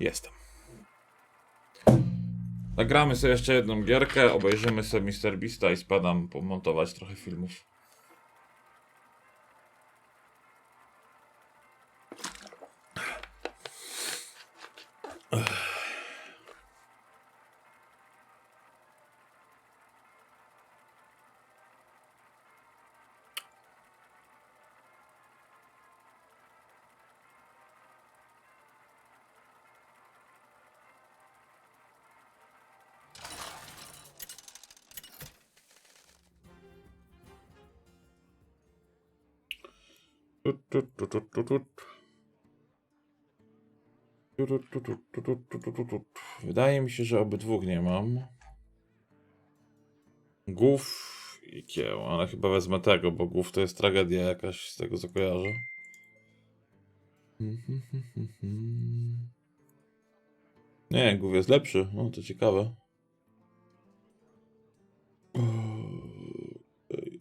Jestem. Zagramy sobie jeszcze jedną gierkę, obejrzymy sobie Mr. Beasta i spadam pomontować trochę filmów. Wydaje mi się, że obydwóch nie mam. Głów i kieł, ale chyba wezmę tego, bo głów to jest tragedia jakaś z tego co kojarzę. Nie, głów jest lepszy, no to ciekawe. Ej.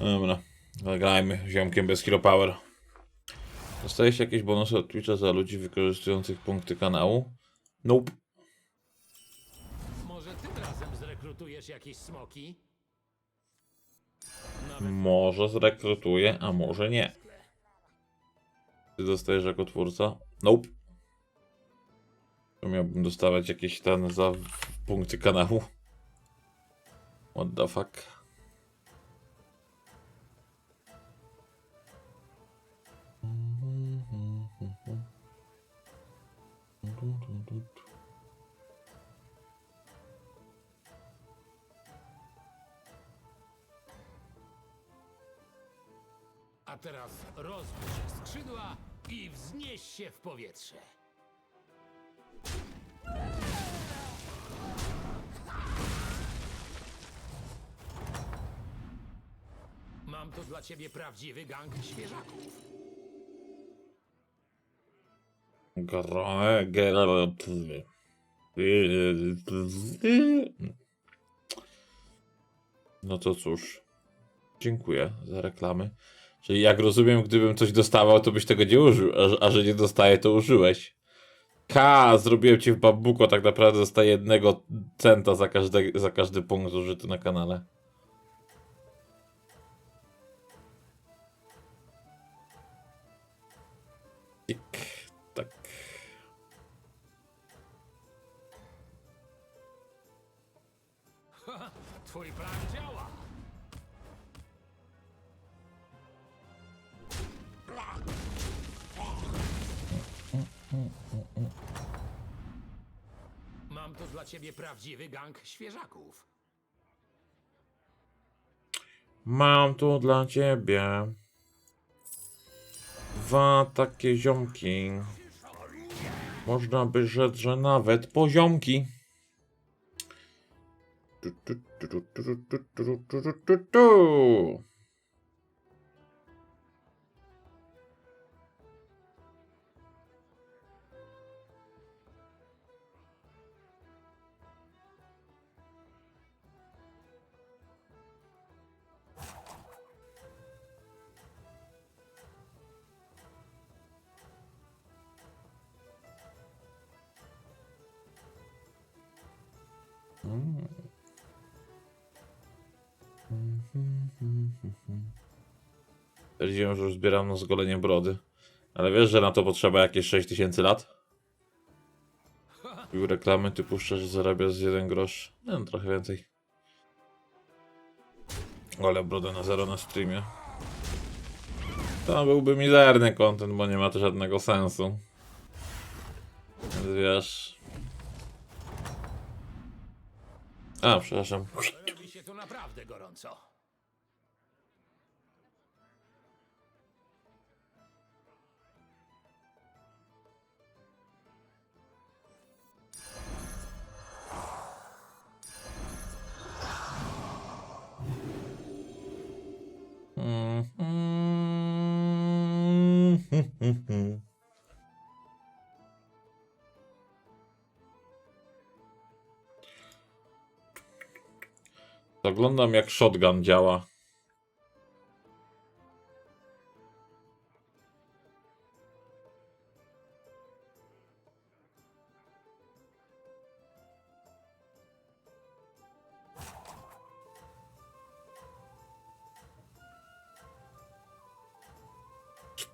Dobra, zagrajmy ziomkiem bez Hero Power. Dostajesz jakieś bonusy od Twitcha za ludzi wykorzystujących punkty kanału? Nope. Może tym razem zrekrutujesz jakieś smoki? Może zrekrutuję, a może nie. Ty dostajesz jako twórca? Nope. To miałbym dostawać jakieś ten za punkty kanału. What the fuck? Teraz rozbierz skrzydła i wznieś się w powietrze. Mam tu dla ciebie prawdziwy gang świeżaków. No to cóż. Dziękuję za reklamy. Czyli jak rozumiem, gdybym coś dostawał, to byś tego nie użył, a, a że nie dostaję, to użyłeś. K, zrobiłem ci w bambuko, tak naprawdę dostaję jednego centa za, każde, za każdy punkt użyty na kanale. Mam tu dla ciebie prawdziwy gang świeżaków. Mam tu dla ciebie dwa takie ziomki. Można by rzec, że nawet poziomki. Tu, tu, tu, tu, tu, tu, tu, tu, tu, tu. Stwierdziłem, że już zbieram na zgolenie brody. Ale wiesz, że na to potrzeba jakieś 6000 lat? I reklamy ty puszczasz, że zarabiasz z 1 grosz. No, trochę więcej. Ale brodę na zero na streamie. To byłby mizerny content, bo nie ma to żadnego sensu. Więc wiesz... A, przepraszam. Robi się tu naprawdę gorąco. Zaglądam jak shotgun działa.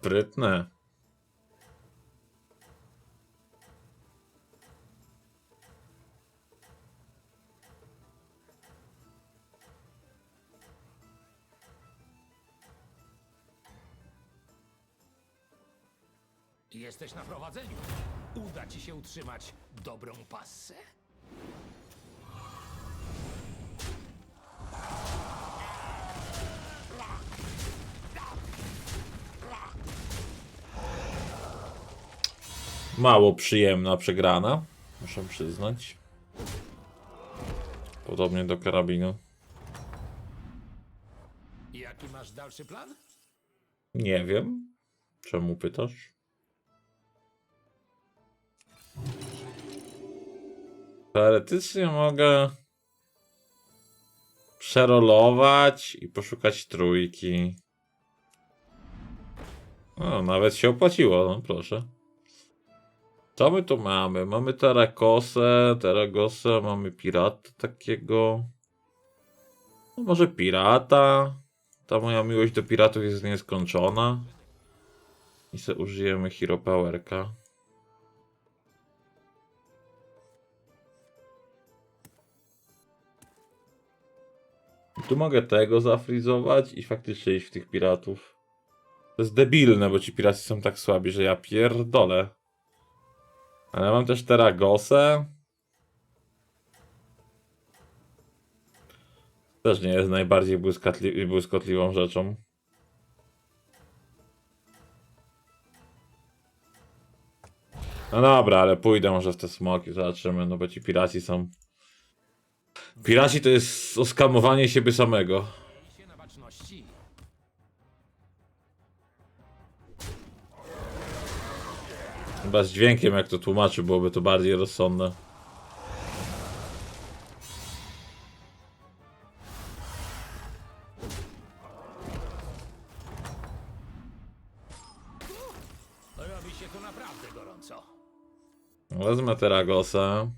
Sprytne. Jesteś na prowadzeniu. Uda ci się utrzymać dobrą passę? Mało przyjemna przegrana, muszę przyznać. Podobnie do karabinu. Jaki masz dalszy plan? Nie wiem. Czemu pytasz? Teoretycznie mogę przerolować i poszukać trójki. O, nawet się opłaciło, no proszę. Co my tu mamy? Mamy Terakosę, Teragosę, mamy pirata takiego. No może pirata. Ta moja miłość do piratów jest nieskończona. I sobie użyjemy Hero Powerka. Tu mogę tego zafrizować i faktycznie iść w tych piratów. To jest debilne, bo ci piraci są tak słabi, że ja pierdolę. Ale mam też Teragosę. Też nie jest najbardziej błyskotli błyskotliwą rzeczą. No dobra, ale pójdę może w te smoki, zobaczymy, no bo ci piraci są... Piraci to jest oskamowanie siebie samego. Chyba z dźwiękiem jak to tłumaczy byłoby to bardziej rozsądne. Robi się tu naprawdę gorąco. Wezmę Teragosę.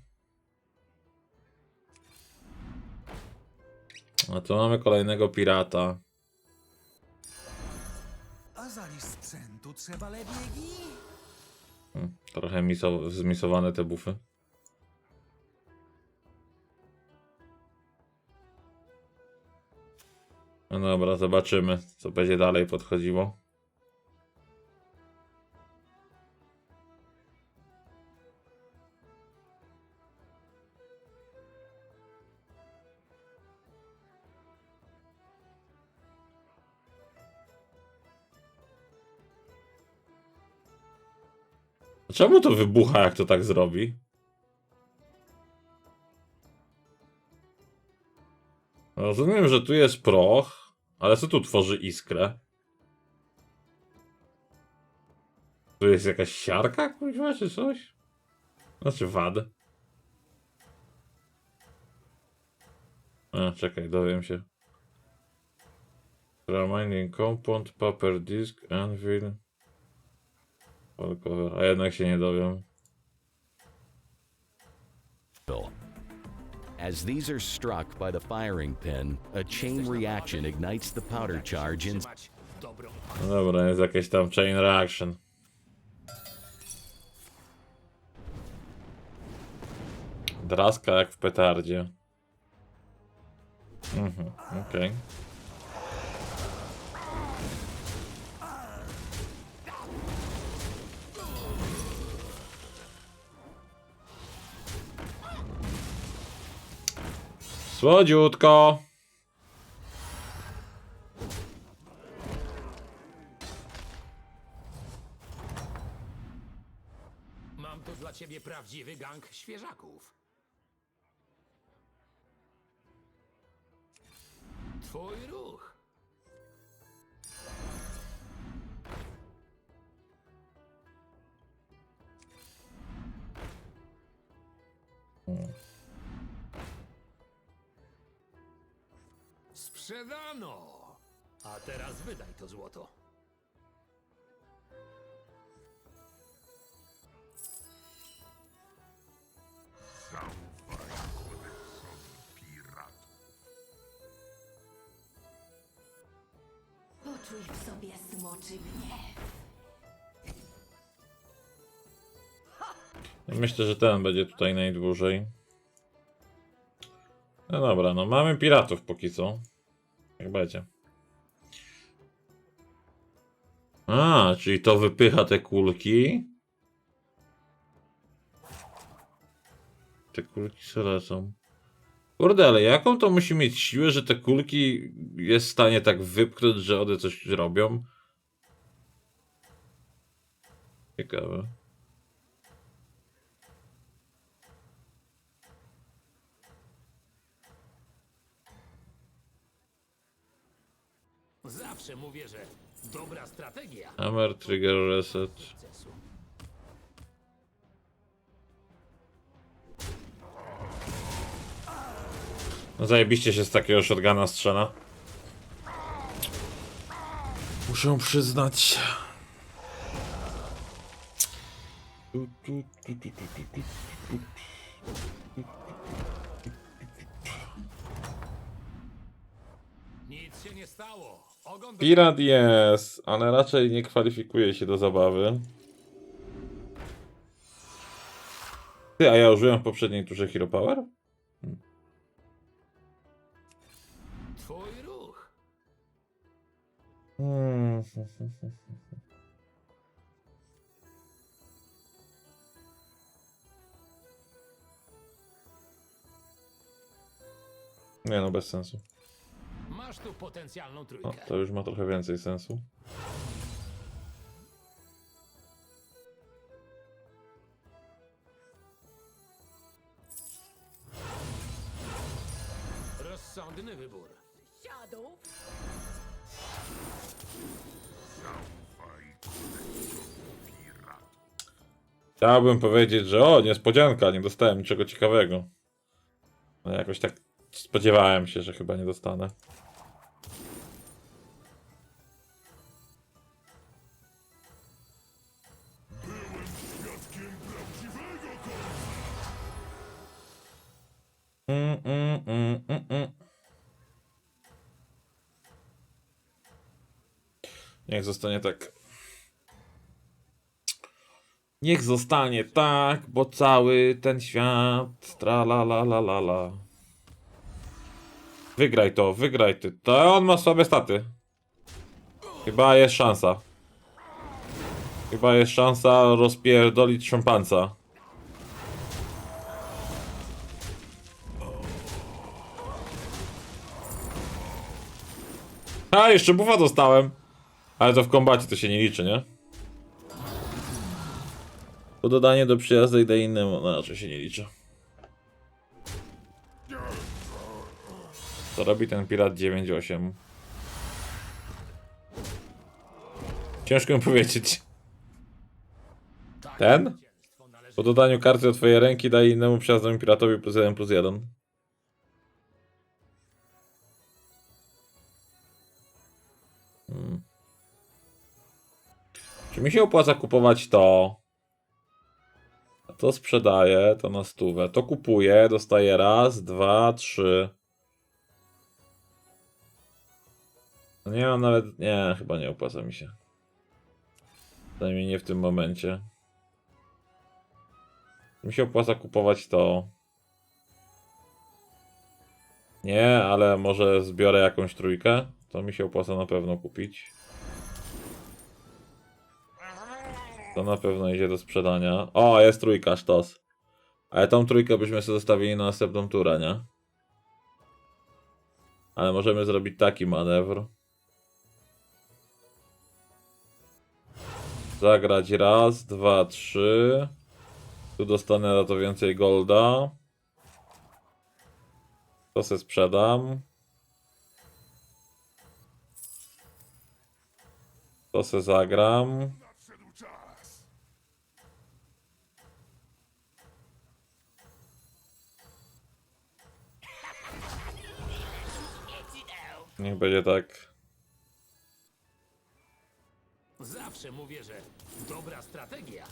A tu mamy kolejnego pirata. A za list sprzętu trzeba lebiegi? Trochę miso zmisowane te bufy. No dobra, zobaczymy, co będzie dalej podchodziło. Czemu to wybucha, jak to tak zrobi? Rozumiem, że tu jest proch, ale co tu tworzy iskrę? Tu jest jakaś siarka, kuźwa, czy coś? Znaczy wad. A, czekaj, dowiem się. Remaining compound, paper disk, anvil. A jednak się nie dowiem. As these are struck by the firing pin, a chain reaction ignites the powder charge in No dobra, jest jakieś tam chain reaction. Draska jak w petardzie. Mhm, okej. Słodziutko. Mam tu dla ciebie prawdziwy gang świeżaków. Twój ruch. Sprzedano! A teraz wydaj to złoto. Poczuj w sobie smoczy gniew. Myślę, że ten będzie tutaj najdłużej. No dobra, no mamy piratów póki co. Będzie. A, czyli to wypycha te kulki. Te kulki se lecą. Kurde, ale jaką to musi mieć siłę, że te kulki jest w stanie tak wypchnąć, że one coś robią? Ciekawe. Zawsze mówię, że dobra strategia. Hammer, trigger, reset. sukcesu. No zajebiście się z takiego shotguna strzela. Muszę przyznać. Tu, tu, tu, tu, tu, tu, tu, tu. Nic się nie stało. Pirat jest, ale raczej nie kwalifikuje się do zabawy. Ty, a ja użyłem w poprzedniej turze Hero Power? Twój ruch. Hmm. Nie no, bez sensu. Masz tu potencjalną O, trójkę. to już ma trochę więcej sensu. Rozsądny wybór. Siadów? Chciałbym powiedzieć, że o, niespodzianka, nie dostałem niczego ciekawego. Ale jakoś tak spodziewałem się, że chyba nie dostanę. Niech zostanie tak. Niech zostanie tak, bo cały ten świat. Tra la la la la la. Wygraj to, wygraj ty. To on ma słabe staty. Chyba jest szansa. Chyba jest szansa rozpierdolić szampanca. A, jeszcze bufa dostałem. Ale to w kombacie to się nie liczy, nie? To dodanie do przyjazdu i innemu. No, raczej się nie liczy. Co robi ten pirat 9.8? Ciężko mi powiedzieć. Ten? Po dodaniu karty do twojej ręki daje innemu przyjaznemu piratowi plus 1 plus 1. Czy mi się opłaca kupować to? To sprzedaję, to na stówę. To kupuję, dostaję raz, dwa, trzy. No nie mam nawet... Nie, chyba nie opłaca mi się. Przynajmniej nie w tym momencie. Mi się opłaca kupować to. Nie, ale może zbiorę jakąś trójkę. To mi się opłaca na pewno kupić. To na pewno idzie do sprzedania. O, jest trójka, sztos. Ale tą trójkę byśmy sobie zostawili na następną turę, nie? Ale możemy zrobić taki manewr. Zagrać raz, dwa, trzy. Tu dostanę na to więcej golda. To se sprzedam. To se zagram. Niech będzie tak. Zawsze mówię, że dobra strategia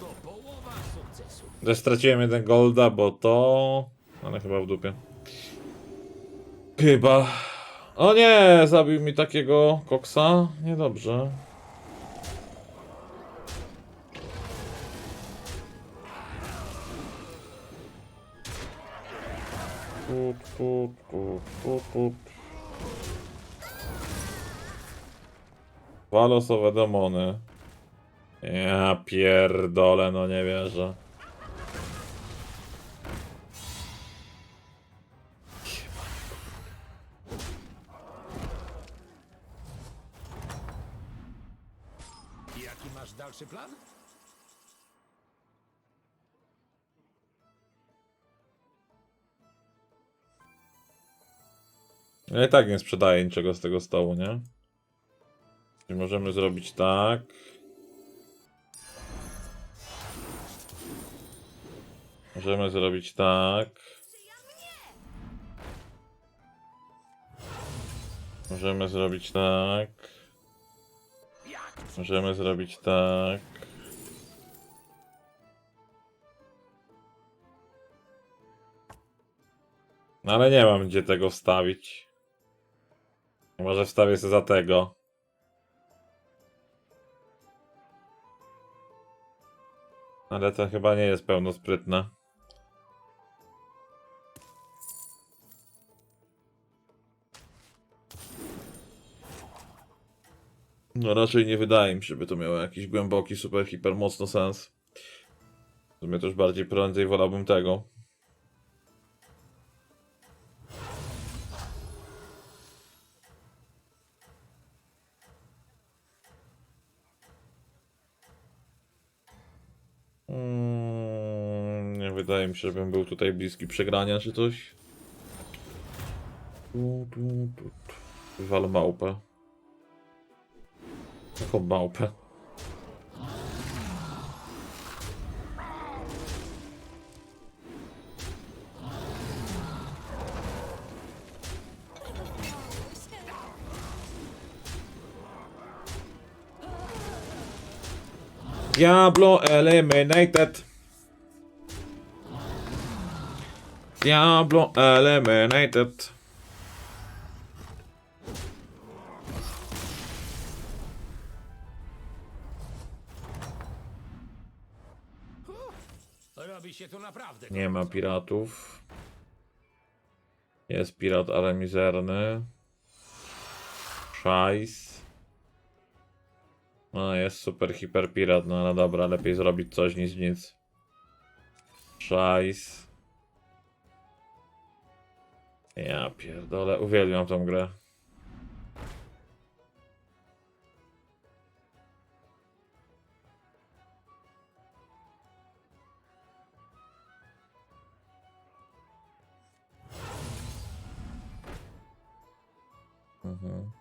to połowa sukcesu. Też straciłem jeden golda, bo to... Ale chyba w dupie. Chyba. O nie, zabił mi takiego koksa. Niedobrze. Put, put, put, put, put. Dwa losowe demony. Ja pierdolę, no nie wierzę. Jaki masz dalszy plan? Ja i tak nie sprzedaję niczego z tego stołu, nie? Czyli możemy zrobić tak. Możemy zrobić tak. Możemy zrobić tak. Możemy zrobić tak. No ale nie mam gdzie tego wstawić. Może wstawię sobie za tego. Ale to chyba nie jest pełno sprytne. No raczej nie wydaje mi się, żeby to miało jakiś głęboki, super, hiper mocno sens. W sumie też bardziej prędzej wolałbym tego. Wydaje mi się, żebym był tutaj bliski przegrania czy coś. Wywal małpę. Jaką małpę? Diablo eliminated. Diablo eliminated. Robi się tu naprawdę. Nie ma piratów. Jest pirat, ale mizerny. Szajs. No, jest super hiper pirat, no ale dobra, lepiej zrobić coś niż nic. Szajs. Ja pierdolę, uwielbiam tą grę. Mhm.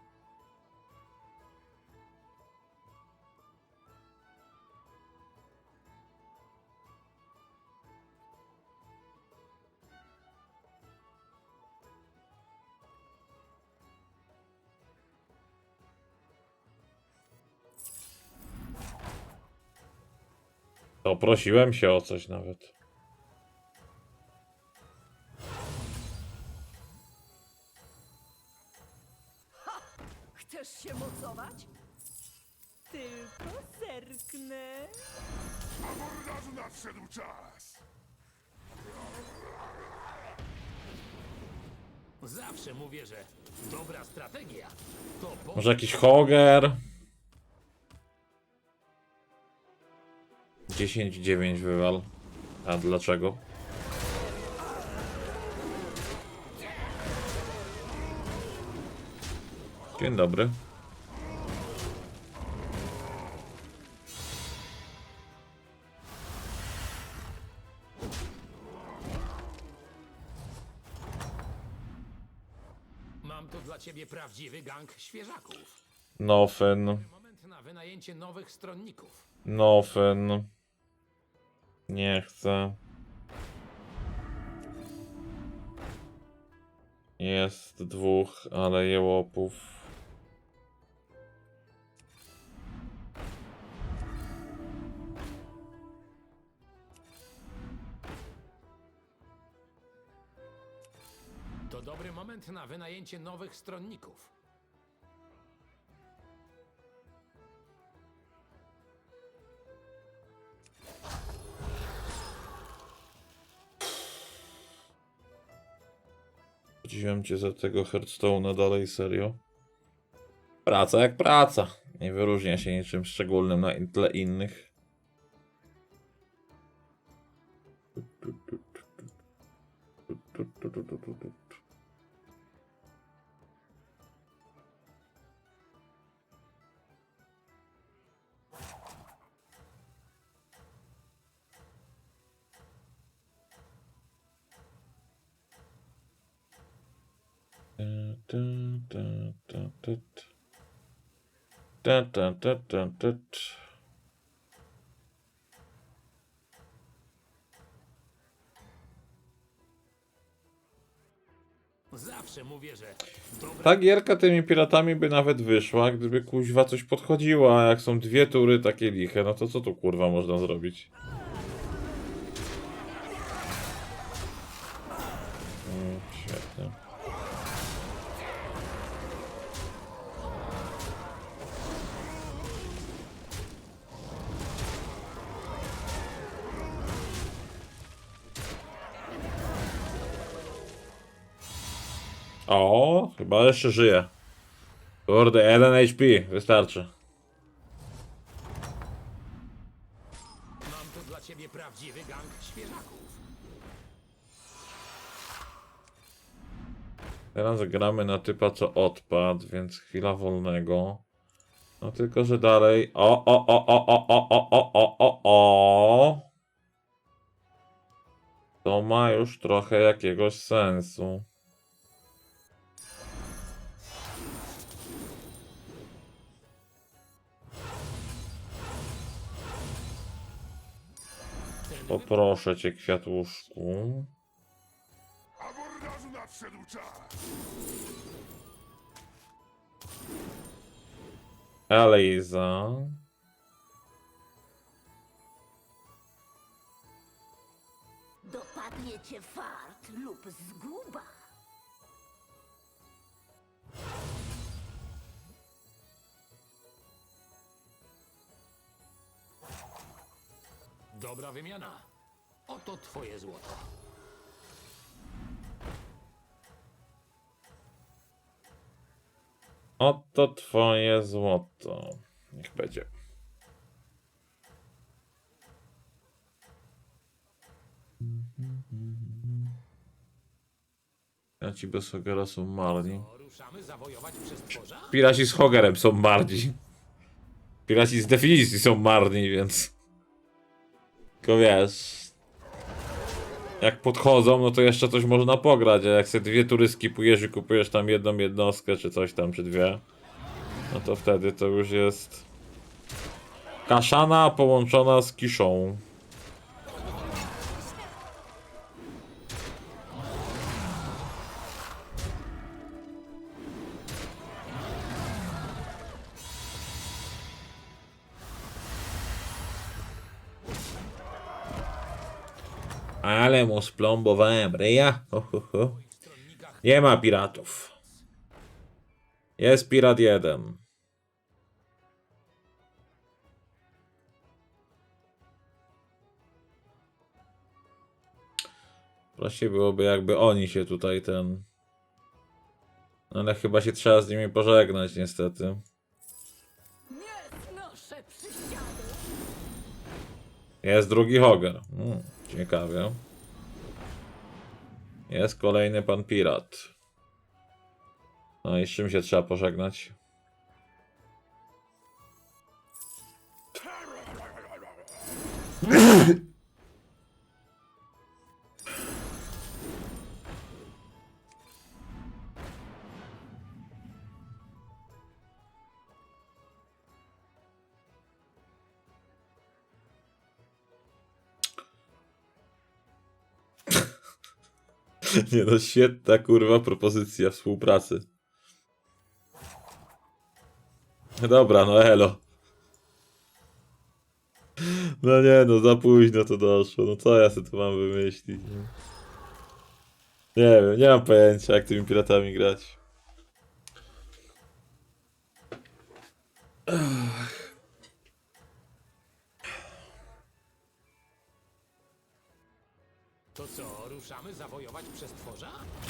To prosiłem się o coś nawet. Chcesz się mocować? Tylko zerknę. Zawsze mówię, że dobra strategia to po... Może jakiś Hoger? 10-9 wywal. A dlaczego? Dzień dobry. Mam tu dla ciebie prawdziwy gang świeżaków. Nofen. Moment na wynajęcie nowych stronników. Nofen. Nie chcę. Jest dwóch, ale jełopów. To dobry moment na wynajęcie nowych stronników. Podziwiam cię za tego Hearthstone'a dalej, serio. Praca jak praca. Nie wyróżnia się niczym szczególnym na tle innych. Ta, ta, ta, ta, ta, ta. Zawsze mówię, że Ta gierka tymi piratami by nawet wyszła, gdyby kuźwa coś podchodziło, a jak są dwie tury takie liche, no to co tu kurwa można zrobić? O, chyba jeszcze żyje. Kurde, 1 HP, wystarczy. mam tu dla ciebie prawdziwy gang świeżaków. Teraz gramy na typa co odpadł, więc chwila wolnego. No tylko, że dalej. O, o, o, o, o, o, o, o, o, o, o. To ma już trochę jakiegoś sensu. Poproszę cię, kwiatuszku. Abordażu nadszedł. Dopadnie cię fart lub zguba. Dobra wymiana. Oto twoje złoto. Oto twoje złoto. Niech będzie. Ja ci bez Hogera są marni. Ruszamy zawojować? Piraci z Hogerem są marni. Piraci z definicji są marni, więc... Tylko wiesz... Jak podchodzą, no to jeszcze coś można pograć, a jak sobie dwie tury skipujesz i kupujesz tam jedną jednostkę, czy coś tam, czy dwie, no to wtedy to już jest... Kaszana połączona z kiszą. Ale mu splombowałem ryja. Ho, ho, ho. Nie ma piratów. Jest pirat jeden. Prościej byłoby jakby oni się tutaj ten... No ale chyba się trzeba z nimi pożegnać niestety. Jest drugi Hoger. Mm, ciekawie. Jest kolejny pan pirat. No i z czym się trzeba pożegnać? Nie no, świetna kurwa propozycja współpracy. Dobra, no elo. No nie no, za późno to doszło. No co ja sobie tu mam wymyślić? Nie wiem, nie mam pojęcia jak tymi piratami grać.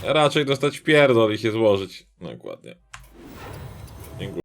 Raczej dostać pierdol i się złożyć. No, Dokładnie.